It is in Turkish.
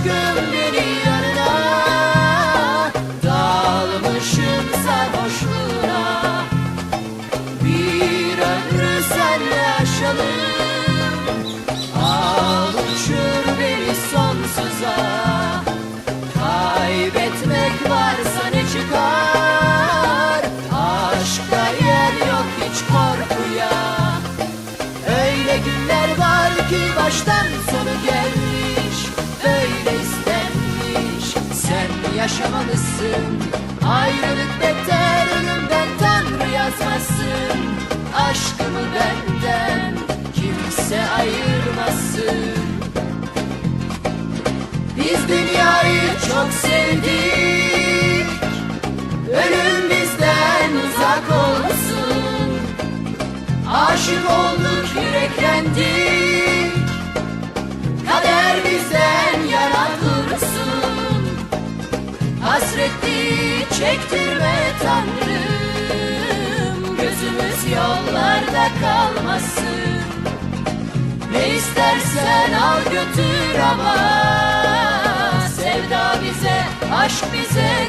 aşkım beni yarına Dalmışım sarhoşluğuna Bir ömrü senle yaşadım Al uçur beni sonsuza. Kaybetmek varsa ne çıkar? Aşkta yer yok hiç korkuya. Öyle günler var ki baştan yaşamalısın. Ayrılık beter ölümden Tanrı yazmasın. Aşkımı benden kimse ayırmasın. Biz dünyayı çok sevdik. Ölüm bizden uzak olsun. Aşık olduk yüreklendik çektirme Tanrım Gözümüz yollarda kalmasın. Ne istersen al götür ama Sevda bize, aşk bize